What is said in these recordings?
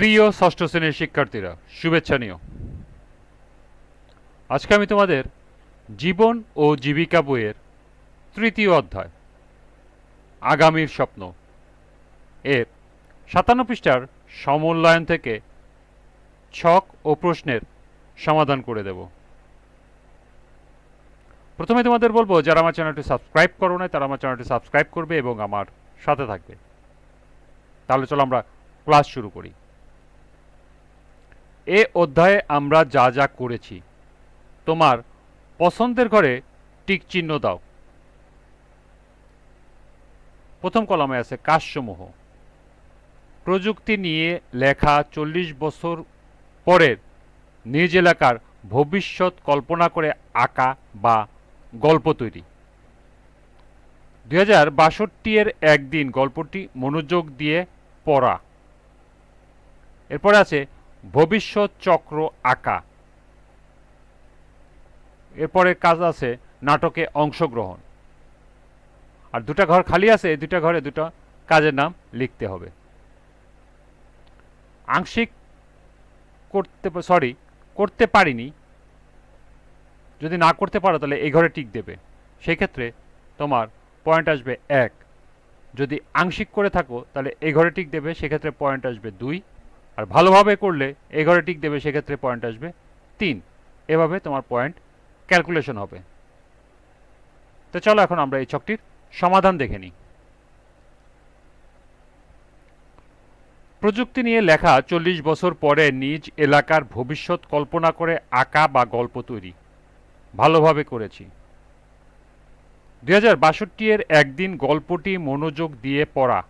প্রিয় ষষ্ঠ শ্রেণির শিক্ষার্থীরা, শুভেচ্ছা নিও। আজকে আমি তোমাদের জীবন ও জীবিকা বইয়ের তৃতীয় অধ্যায়, আগামীর স্বপ্ন এর সাতান্ন পৃষ্ঠার সমূল্যায়ন থেকে ছক ও প্রশ্নের সমাধান করে দেব। প্রথমে তোমাদের বলব, যারা আমার চ্যানেলটি সাবস্ক্রাইব করো না তারা আমার চ্যানেলটি সাবস্ক্রাইব করবে এবং আমার সাথে থাকবে। তাহলে চলো আমরা ক্লাস শুরু করি। এ অধ্যায়ে আমরা যা যা করেছি। তোমার পছন্দের ঘরে টিক চিহ্ন দাও। প্রথম কলমে আছে কাজসমূহ। প্রযুক্তি নিয়ে লেখা চল্লিশ বছর পরের নিজ এলাকার ভবিষ্যৎ কল্পনা করে আঁকা বা গল্প তৈরি। দুই হাজার বাষট্টি এর একদিন গল্পটি মনোযোগ দিয়ে পড়া। এরপরে আছে ভবিষ্যৎ চক্র আঁকা। এরপরে কাজ আছে নাটকে অংশগ্রহণ। আর দুটা ঘর খালি আছে, এই দুটা ঘরে দুটো কাজের নাম লিখতে হবে। আংশিক করতে সরি করতে পারিনি। যদি না করতে পারো তাহলে এই ঘরে টিক দেবে। সেই ক্ষেত্রে তোমার পয়েন্ট আসবে এক। যদি আংশিক করে থাকো তাহলে এই ঘরে টিক দেবে, সেক্ষেত্রে পয়েন্ট আসবে দুই। আর ভালোভাবে করলে এই ঘরে টিক দেবে, সেক্ষেত্রে পয়েন্ট আসবে। তিন, এভাবে তোমার পয়েন্ট ক্যালকুলেশন হবে। তো চলো এখন আমরা এই ছকটির সমাধান দেখে নিই। প্রযুক্তি নিয়ে লেখা চল্লিশ বছর পরে নিজ এলাকার ভবিষ্যৎ কল্পনা করে আঁকা বা গল্প তৈরি। ভালোভাবে করেছি। দুই হাজার বাষট্টি এর একদিন গল্পটি মনোযোগ দিয়ে পড়া।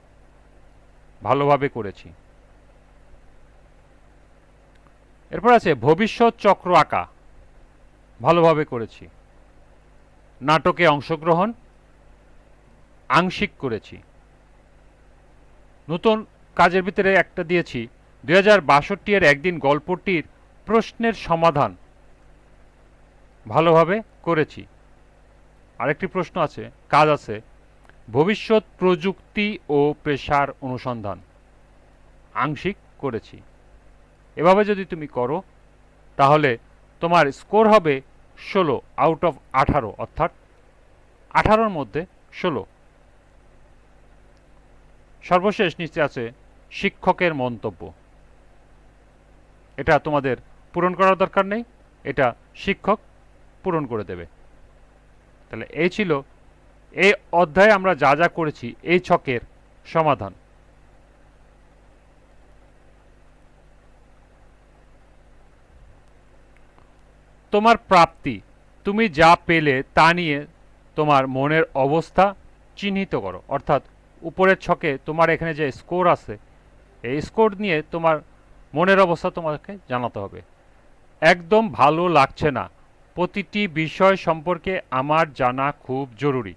ভালোভাবে করেছি। এরপর আছে ভবিষ্যৎ চক্র আঁকা। ভালোভাবে করেছি। নাটকে অংশগ্রহণ। আংশিক করেছি। নতুন কাজের ভিতরে একটা দিয়েছি। দুই হাজার বাষট্টি এর একদিন গল্পটির প্রশ্নের সমাধান। ভালোভাবে করেছি। আরেকটি প্রশ্ন আছে, কাজ আছে। ভবিষ্যৎ প্রযুক্তি ও পেশার অনুসন্ধান। আংশিক করেছি। এভাবে যদি তুমি করো, তাহলে তোমার স্কোর হবে ষোলো আউট অফ আঠারো, অর্থাৎ আঠারোর মধ্যে ষোলো। সর্বশেষ নিচে আছে শিক্ষকের মন্তব্য। এটা তোমাদের পূরণ করার দরকার নেই, এটা শিক্ষক পূরণ করে দেবে। তাহলে এই ছিল এই অধ্যায়ে আমরা যা যা করেছি, এই ছকের সমাধান। তোমার প্রাপ্তি, তুমি যা পেলে তা নিয়ে তোমার মনের অবস্থা চিহ্নিত করো। অর্থাৎ উপরের ছকে তোমার এখানে যে স্কোর আছে, এই স্কোর নিয়ে তোমার মনের অবস্থা তোমাকে জানাতে হবে। একদম ভালো লাগছে না। প্রতিটি বিষয় সম্পর্কে আমার জানা খুব জরুরি।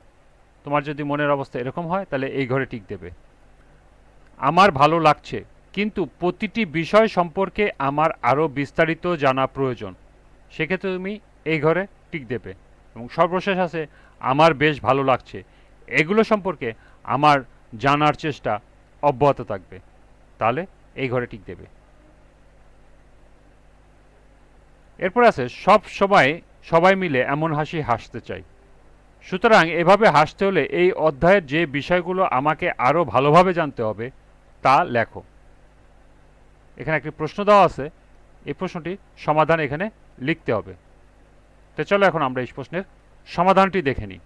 তোমার যদি মনের অবস্থা এরকম হয়, তাহলে এই ঘরে টিক দেবে। আমার ভালো লাগছে, কিন্তু প্রতিটি বিষয় সম্পর্কে আমার আরও বিস্তারিত জানা প্রয়োজন। সেক্ষেত্রে তুমি এই ঘরে টিক দেবে এবং সর্বশেষ আছে, আমার বেশ ভালো লাগছে। এগুলো সম্পর্কে আমার জানার চেষ্টা অব্যাহত থাকবে। তাহলে এই ঘরে টিক দেবে। এরপর আছে, সব সময় সবাই মিলে এমন হাসি হাসতে চাই। সুতরাং এভাবে হাসতে হলে এই অধ্যায়ের যে বিষয়গুলো আমাকে আরও ভালোভাবে জানতে হবে, তা লেখো। এখানে একটি প্রশ্ন দেওয়া আছে। এই প্রশ্নটির সমাধান এখানে লিখতে হবে। তো চলো এখন আমরা এই প্রশ্নের সমাধানটি দেখে নিই।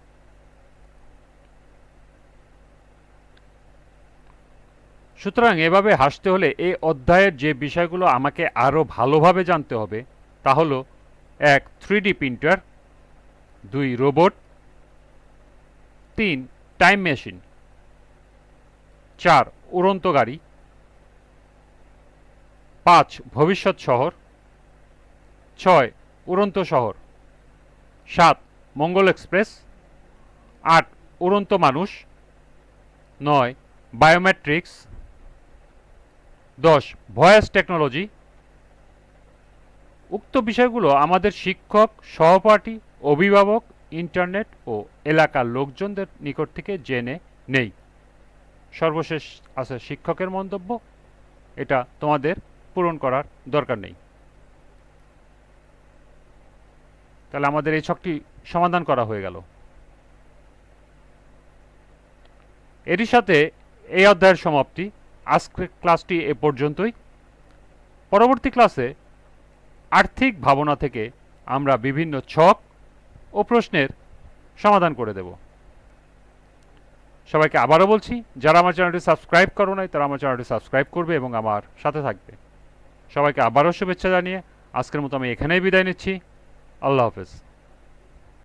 সুতরাং এভাবে হাসতে হলে এই অধ্যায়ের যে বিষয়গুলো আমাকে আরও ভালোভাবে জানতে হবে তা হলো, এক থ্রি প্রিন্টার দুই রোবট তিন টাইম মেশিন চার, উড়ন্ত গাড়ি, পাঁচ, ভবিষ্যৎ শহর ছয়, উড়ন্ত শহর। সাত, মঙ্গল এক্সপ্রেস। আট, উড়ন্ত মানুষ। নয়, বায়োমেট্রিক্স। দশ, ভয়েস টেকনোলজি। উক্ত বিষয়গুলো আমাদের শিক্ষক, সহপাঠী, অভিভাবক, ইন্টারনেট ও এলাকার লোকজনদের নিকট থেকে জেনে নেই। সর্বশেষ আছে শিক্ষকের মন্তব্য। এটা তোমাদের পূরণ করার দরকার নেই। তাহলে আমাদের এই ছকটি সমাধান করা হয়ে গেল। এরই সাথে এই অধ্যায়ের সমাপ্তি। আজকের ক্লাসটি এ পর্যন্তই। পরবর্তী ক্লাসে আর্থিক ভাবনা থেকে আমরা বিভিন্ন ছক ও প্রশ্নের সমাধান করে দেব। সবাইকে আবারও বলছি, যারা আমার চ্যানেলটি সাবস্ক্রাইব করো নাই, তারা আমার চ্যানেলটি সাবস্ক্রাইব করবে এবং আমার সাথে থাকবে। সবাইকে আবারও শুভেচ্ছা জানিয়ে আজকের মতো আমি এখানেই বিদায় নিচ্ছি। আল্লাহ হাফেজ।